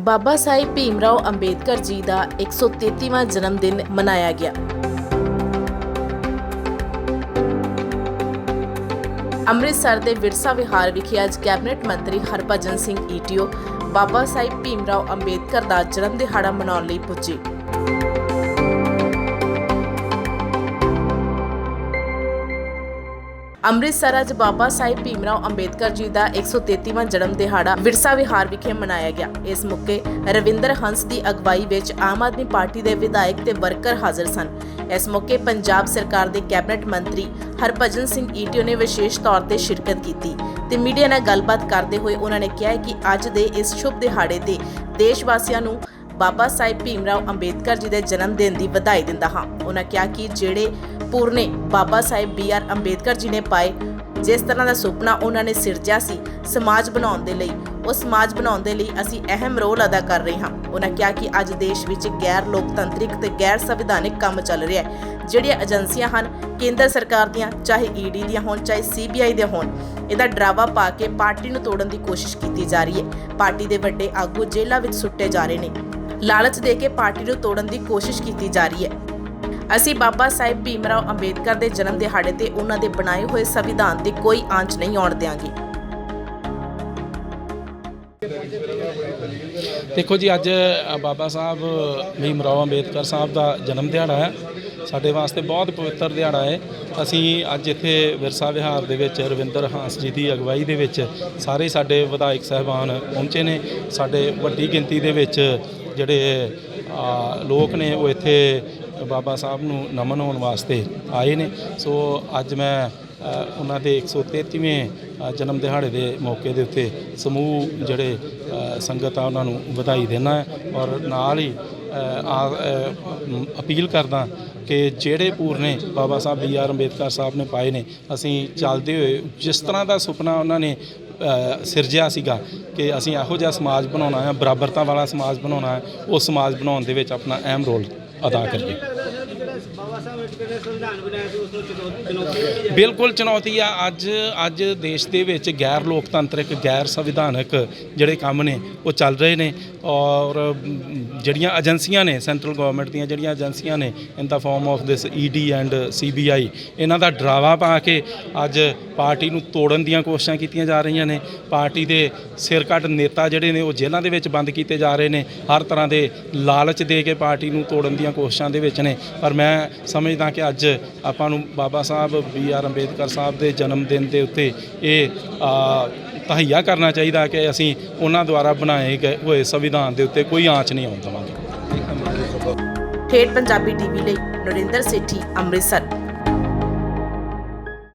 ਬਾਬਾ ਸਾਹਿਬ ਭੀਮਰਾਓ ਅੰਬੇਦਕਰ ਜੀ ਦਾ 133ਵਾਂ ਜਨਮ ਦਿਨ ਮਨਾਇਆ ਗਿਆ। ਅੰਮ੍ਰਿਤਸਰ ਦੇ ਵਿਰਸਾ ਵਿਹਾਰ ਵਿਖੇ ਅੱਜ ਕੈਬਨਿਟ ਮੰਤਰੀ ਹਰਭਜਨ ਸਿੰਘ ਈਟੀਓ ਬਾਬਾ ਸਾਹਿਬ ਭੀਮਰਾਓ ਅੰਬੇਦਕਰ ਦਾ ਜਨਮ ਦਿਹਾੜਾ ਮਨਾਉਣ ਲਈ ਪੁੱਜੇ। ਅੰਮ੍ਰਿਤਸਰ ਅੱਜ ਬਾਬਾ ਸਾਹਿਬ ਭੀਮਰਾਓ ਅੰਬੇਦਕਰ ਜੀ ਦਾ 133ਵਾਂ ਜਨਮ ਦਿਹਾੜਾ ਵਿਰਸਾ ਵਿਹਾਰ ਵਿਖੇ ਮਨਾਇਆ ਗਿਆ। ਇਸ ਮੌਕੇ ਰਵਿੰਦਰ ਹੰਸ ਦੀ ਅਗਵਾਈ ਵਿੱਚ ਆਮ ਆਦਮੀ ਪਾਰਟੀ ਦੇ ਵਿਧਾਇਕ ਤੇ ਵਰਕਰ ਹਾਜ਼ਰ ਸਨ। ਇਸ ਮੌਕੇ ਪੰਜਾਬ ਸਰਕਾਰ ਦੇ ਕੈਬਨਿਟ ਮੰਤਰੀ ਹਰਭਜਨ ਸਿੰਘ ਈਟੀਓ ਨੇ ਵਿਸ਼ੇਸ਼ ਤੌਰ ਤੇ ਸ਼ਿਰਕਤ ਕੀਤੀ ਤੇ ਮੀਡੀਆ ਨਾਲ ਗੱਲਬਾਤ ਕਰਦੇ ਹੋਏ ਉਹਨਾਂ ਨੇ ਕਿਹਾ ਕਿ ਅੱਜ ਦੇ ਇਸ ਸ਼ੁਭ ਦਿਹਾੜੇ ਤੇ ਦੇਸ਼ ਵਾਸੀਆਂ ਨੂੰ ਬਾਬਾ ਸਾਹਿਬ ਭੀਮਰਾਓ ਅੰਬੇਦਕਰ ਜੀ ਦੇ ਜਨਮ ਦਿਨ ਦੀ ਵਧਾਈ ਦਿੰਦਾ ਹਾਂ। ਉਹਨਾਂ ਕਿਹਾ ਕਿ ਜਿਹੜੇ ਪੂਰਨੇ ਬਾਬਾ ਸਾਹਿਬ ਬੀ ਆਰ ਅੰਬੇਦਕਰ ਜੀ ਨੇ ਪਾਏ। ਜਿਸ ਤਰ੍ਹਾਂ ਦਾ ਸੁਪਨਾ ਉਹਨਾਂ ਨੇ ਸਿਰਜਿਆ ਸੀ ਸਮਾਜ ਬਣਾਉਣ ਦੇ ਲਈ, ਉਹ ਸਮਾਜ ਬਣਾਉਣ ਦੇ ਲਈ ਅਸੀਂ ਅਹਿਮ ਰੋਲ ਅਦਾ ਕਰ ਰਹੇ ਹਾਂ। ਉਹਨਾਂ ਕਿਹਾ ਕਿ ਅੱਜ ਦੇਸ਼ ਵਿੱਚ ਗੈਰ ਲੋਕਤੰਤਰਿਕ ਤੇ ਗੈਰ ਸੰਵਿਧਾਨਿਕ ਕੰਮ ਚੱਲ ਰਿਹਾ ਹੈ, ਜਿਹੜੀਆਂ ਏਜੰਸੀਆਂ ਹਨ, ਕੇਂਦਰ ਸਰਕਾਰ ਦੀਆਂ, ਚਾਹੇ ਈਡੀ ਦੀਆਂ ਹੋਣ, ਚਾਹੇ ਸੀਬੀਆਈ ਦੇ ਹੋਣ, ਇਹਦਾ ਡਰਾਵਾ ਪਾ ਕੇ ਪਾਰਟੀ ਨੂੰ ਤੋੜਨ ਦੀ ਕੋਸ਼ਿਸ਼ ਕੀਤੀ ਜਾ ਰਹੀ ਹੈ। ਪਾਰਟੀ ਦੇ ਵੱਡੇ ਆਗੂ ਜੇਲ੍ਹਾਂ ਵਿੱਚ ਸੁੱਟੇ ਜਾ ਰਹੇ ਨੇ। ਲਾਲਚ ਦੇ ਕੇ ਪਾਰਟੀ ਨੂੰ ਤੋੜਨ ਦੀ ਕੋਸ਼ਿਸ਼ ਕੀਤੀ ਜਾ ਰਹੀ ਹੈ। ਅਸੀਂ ਬਾਬਾ ਸਾਹਿਬ ਭੀਮਰਾਓ ਅੰਬੇਦਕਰ ਦੇ ਜਨਮ ਦਿਹਾੜੇ ਤੇ ਉਹਨਾਂ ਦੇ ਬਣਾਏ ਹੋਏ ਸੰਵਿਧਾਨ ਤੇ ਕੋਈ ਆਂਚ ਨਹੀਂ ਆਉਣ ਦਿਆਂਗੇ। ਦੇਖੋ ਜੀ, ਅੱਜ ਬਾਬਾ ਸਾਹਿਬ ਭੀਮ ਰਾਓ ਅੰਬੇਦਕਰ ਸਾਹਿਬ ਦਾ ਜਨਮ ਦਿਹਾੜਾ ਹੈ। ਸਾਡੇ ਵਾਸਤੇ ਬਹੁਤ ਪਵਿੱਤਰ ਦਿਹਾੜਾ ਹੈ। ਅਸੀਂ ਅੱਜ ਇੱਥੇ ਵਿਰਸਾ ਵਿਹਾਰ ਦੇ ਵਿੱਚ ਰਵਿੰਦਰ ਹਾਂਸ ਜੀ ਦੀ ਅਗਵਾਈ ਦੇ ਵਿੱਚ ਸਾਰੇ ਸਾਡੇ ਵਿਧਾਇਕ ਸਹਿਬਾਨ ਪਹੁੰਚੇ ਨੇ। ਸਾਡੇ ਵੱਡੀ ਗਿਣਤੀ ਦੇ ਵਿੱਚ ਜਿਹੜੇ ਲੋਕ ਨੇ ਉਹ ਇੱਥੇ ਬਾਬਾ ਸਾਹਿਬ ਨੂੰ ਨਮਨ ਹੋਣ ਵਾਸਤੇ ਆਏ ਨੇ। ਸੋ ਅੱਜ ਮੈਂ ਉਹਨਾਂ ਦੇ 133ਵੇਂ ਅ, ਜਨਮ ਦਿਹਾੜੇ ਦੇ ਮੌਕੇ ਦੇ ਉੱਤੇ ਸਮੂਹ ਜਿਹੜੇ ਸੰਗਤ ਆ ਉਹਨਾਂ ਨੂੰ ਵਧਾਈ ਦੇਣਾ ਹੈ ਔਰ ਨਾਲ ਹੀ ਆ ਅਪੀਲ ਕਰਦਾ ਕਿ ਜਿਹੜੇ ਪੂਰਨੇ ਬਾਬਾ ਸਾਹਿਬ ਬੀ ਆਰ ਅੰਬੇਦਕਰ ਸਾਹਿਬ ਨੇ ਪਾਏ ਨੇ ਅਸੀਂ ਚੱਲਦੇ ਹੋਏ ਜਿਸ ਤਰ੍ਹਾਂ ਦਾ ਸੁਪਨਾ ਉਹਨਾਂ ਨੇ ਸਿਰਜਿਆ ਸੀਗਾ ਕਿ ਅਸੀਂ ਇਹੋ ਜਿਹਾ ਸਮਾਜ ਬਣਾਉਣਾ ਹੈ ਬਰਾਬਰਤਾ ਵਾਲਾ ਸਮਾਜ ਬਣਾਉਣਾ ਹੈ ਉਹ ਸਮਾਜ ਬਣਾਉਣ ਦੇ ਵਿੱਚ ਆਪਣਾ ਅਹਿਮ ਰੋਲ ਅਦਾ ਕਰੀਏ। ਸਾਹਿਬ ਅੰਬੇਡਕਰ ਨੇ ਸੰਵਿਧਾਨ ਬਣਾਇਆ ਸੀ ਉਸ ਨੂੰ ਚੁਣੌ- ਚੁਣੌਤੀ ਦਿੱਤੀ ਜਾ ਬਿਲਕੁਲ ਚੁਣੌਤੀ ਆ। ਅੱਜ ਅੱਜ ਦੇਸ਼ ਦੇ ਵਿੱਚ ਗੈਰ ਲੋਕਤੰਤਰਿਕ ਗੈਰ ਸੰਵਿਧਾਨਕ ਜਿਹੜੇ ਕੰਮ ਨੇ ਉਹ ਚੱਲ ਰਹੇ ਨੇ ਔਰ ਜਿਹੜੀਆਂ ਏਜੰਸੀਆਂ ਨੇ ਸੈਂਟਰਲ ਗਵਰਨਮੈਂਟ ਦੀਆਂ ਜਿਹੜੀਆਂ ਏਜੰਸੀਆਂ ਨੇ in the form of this ED and CBI ਇਹਨਾਂ ਦਾ ਡਰਾਵਾ ਪਾ ਕੇ ਅੱਜ ਪਾਰਟੀ ਨੂੰ ਤੋੜਨ ਦੀਆਂ ਕੋਸ਼ਿਸ਼ਾਂ ਕੀਤੀਆਂ ਜਾ ਰਹੀਆਂ ਨੇ। ਪਾਰਟੀ ਦੇ ਸਿਰ ਕੱਟ ਨੇਤਾ ਜਿਹੜੇ ਨੇ ਉਹ ਜੇਲ੍ਹਾਂ ਦੇ ਵਿੱਚ ਬੰਦ ਕੀਤੇ ਜਾ ਰਹੇ ਨੇ। ਹਰ ਤਰ੍ਹਾਂ ਦੇ ਲਾਲਚ ਦੇ ਕੇ ਪਾਰਟੀ ਨੂੰ ਤੋੜਨ ਦੀਆਂ ਕੋਸ਼ਿਸ਼ਾਂ ਦੇ ਵਿੱਚ ਨੇ। ਪਰ ਮੈਂ ਸਮਝਦਾ ਕਿ ਅੱਜ ਆਪਾਂ ਨੂੰ ਬਾਬਾ ਸਾਹਿਬ ਬੀ ਆਰ ਅੰਬੇਦਕਰ ਸਾਹਿਬ ਦੇ ਜਨਮ ਦਿਨ ਦੇ ਉੱਤੇ ਇਹ ਆ, ਤਹਈਆ ਕਰਨਾ ਚਾਹੀਦਾ ਕਿ ਅਸੀਂ ਉਹਨਾਂ ਦੁਆਰਾ ਬਣਾਏ ਗਏ ਹੋਏ ਸੰਵਿਧਾਨ ਦੇ ਉੱਤੇ ਕੋਈ ਆਂਚ ਨਹੀਂ ਆਉਣ ਦੇਵਾਂਗੇ। ਠੇਠ ਪੰਜਾਬੀ ਟੀਵੀ ਲਈ ਨਰਿੰਦਰ ਸੇਠੀ ਅੰਮ੍ਰਿਤਸਰ।